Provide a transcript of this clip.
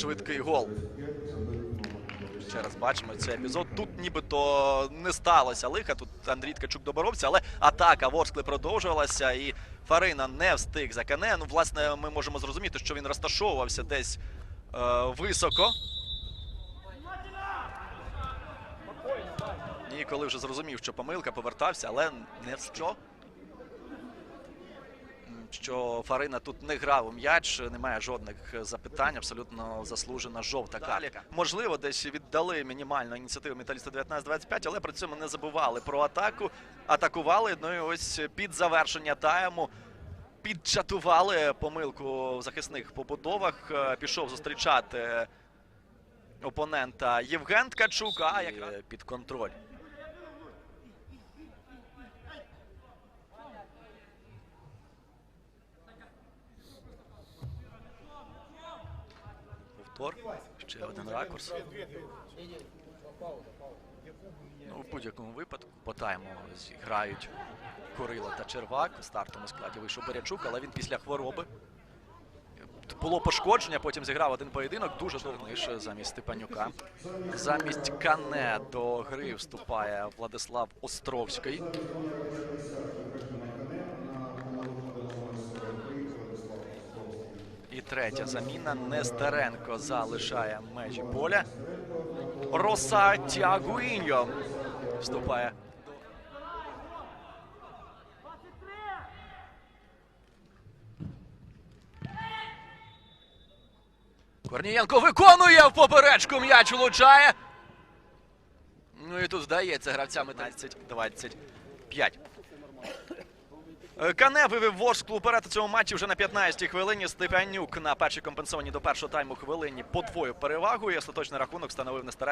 Швидкий гол. Ще раз бачимо цей епізод. Тут нібито не сталося лиха. Тут Андрій Ткачук доборовся, але атака Ворскли продовжувалася, і Фарина не встиг за Кане. Ну, власне, ми можемо зрозуміти, що він розташовувався десь е, високо. І коли вже зрозумів, що помилка, повертався, але не в що. Що Фарина тут не грав у м'яч, немає жодних запитань, абсолютно заслужена жовта картка. Можливо, десь віддали мінімальну ініціативу металіста 19-25, але при цьому не забували про атаку. Атакували. Ну і ось під завершення тайму підчатували помилку в захисних побудовах. Е, Пішов зустрічати опонента Євген Ткачук, а якраз під контроль. Повтор. Ще один ракурс. Ну, в будь-якому випадку по тайму грають Курила та Червак. У стартовому складі вийшов Берячук, але він після хвороби. Було пошкодження, потім зіграв один поєдинок. Дуже турниш замість Степанюка. Замість Кане до гри вступає Владислав Островський. Третя заміна. Нестеренко залишає межі поля. Роса Тягуіньо вступає. Корнієнко виконує в поперечку м'яч влучає. Ну і тут здається гравцями 15-25. Е, Кане вивів Ворсклу вперед у цьому матчі вже на 15-й хвилині. Степанюк на першій компенсованій до першого тайму хвилині подвоїв перевагу. І остаточний рахунок встановив Нестеренко.